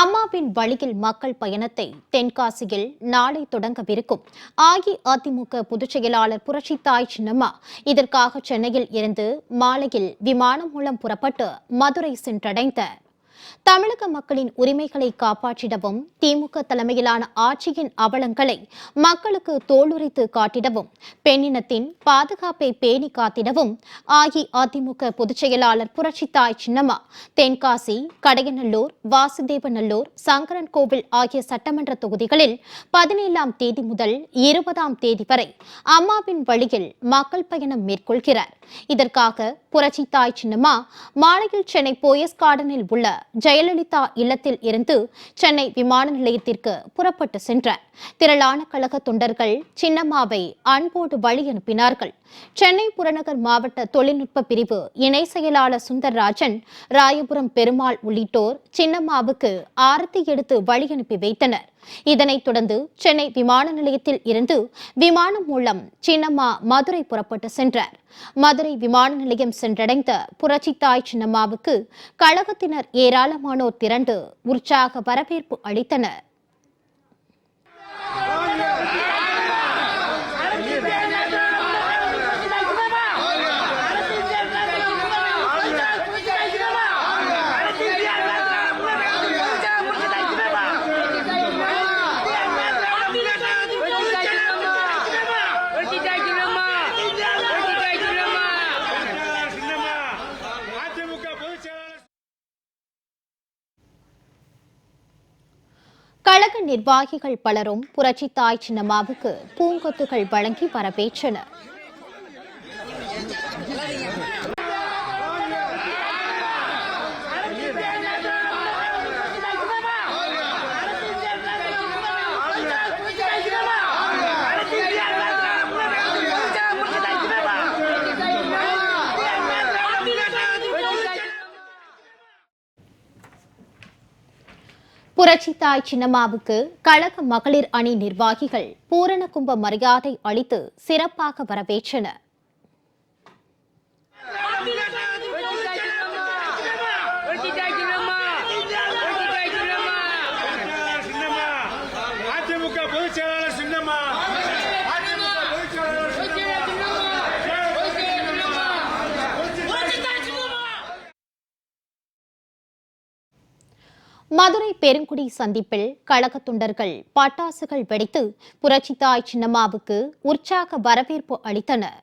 அம்மாவின் வழியில் மக்கள் பயணத்தை தென்காசியில் நாளை தொடங்கவிருக்கும். அஇஅதிமுக பொதுச் செயலாளர் புரட்சித்தாய் சின்னம்மா இதற்காக சென்னையில் இருந்து மாலையில் விமானம் மூலம் புறப்பட்டு மதுரை சென்றடைந்தார் தமிழக மக்களின் உரிமைகளை காப்பாற்றிடவும் திமுக தலைமையிலான ஆட்சியின் அவலங்களை மக்களுக்கு தோலுரித்து காட்டிடவும் பெண்ணினத்தின் பாதுகாப்பை பேணி காத்திடவும் அஇஅதிமுக பொதுச் செயலாளர் புரட்சித்தாய் சின்னம்மா தென்காசி கடையநல்லூர் வாசுதேவநல்லூர் சங்கரன் கோவில் ஆகிய சட்டமன்ற தொகுதிகளில் பதினேழாம் தேதி முதல் இருபதாம் தேதி வரை அம்மாவின் வழியில் மக்கள் பயணம் மேற்கொள்கிறார். இதற்காக புரட்சி தாய் சின்னம்மா மாலையில் சென்னை போயஸ் கார்டனில் உள்ள ஜெயலலிதா இல்லத்தில் இருந்து சென்னை விமான நிலையத்திற்கு புறப்பட்டு சென்றார் திரளான கழக தொண்டர்கள் சின்னம்மாவை அன்போடு வழி அனுப்பினார்கள். சென்னை புறநகர் மாவட்ட தொழில்நுட்ப பிரிவு இணை செயலாளர் சுந்தர்ராஜன் ராயபுரம் பெருமாள் உள்ளிட்டோர் சின்னம்மாவுக்கு ஆரத்தி எடுத்து வழி அனுப்பி வைத்தனர். இதனைத் தொடர்ந்து சென்னை விமான நிலையத்தில் இருந்து விமானம் மூலம் சின்னம்மா மதுரை புறப்பட்டு சென்றார். மதுரை விமான நிலையம் சென்றடைந்த புரட்சித்தாய் சின்னம்மாவுக்கு கழகத்தினர் ஏராளமானோர் திரண்டு உற்சாக வரவேற்பு அளித்தனர். கழக நிர்வாகிகள் பலரும் புரட்சி தாய் சின்னம்மாவுக்கு பூங்கொத்துகள் வழங்கி வரவேற்றனர். புரட்சித்தாய் சின்னம்மாவுக்கு கழக மகளிர் அணி நிர்வாகிகள் பூரண கும்ப மரியாதை அளித்து சிறப்பாக வரவேற்றனர் சின்னம்மா அதிமுக பொதுச் செயலாளர் சின்னம்மா அதிமுக பொதுச் செயலாளர் மதுரை பெருங்குடி சந்திப்பில் கழக தொண்டர்கள் பட்டாசுகள் வெடித்து புரட்சித்தாய் சின்னம்மாவுக்கு உற்சாக வரவேற்பு அளித்தனர்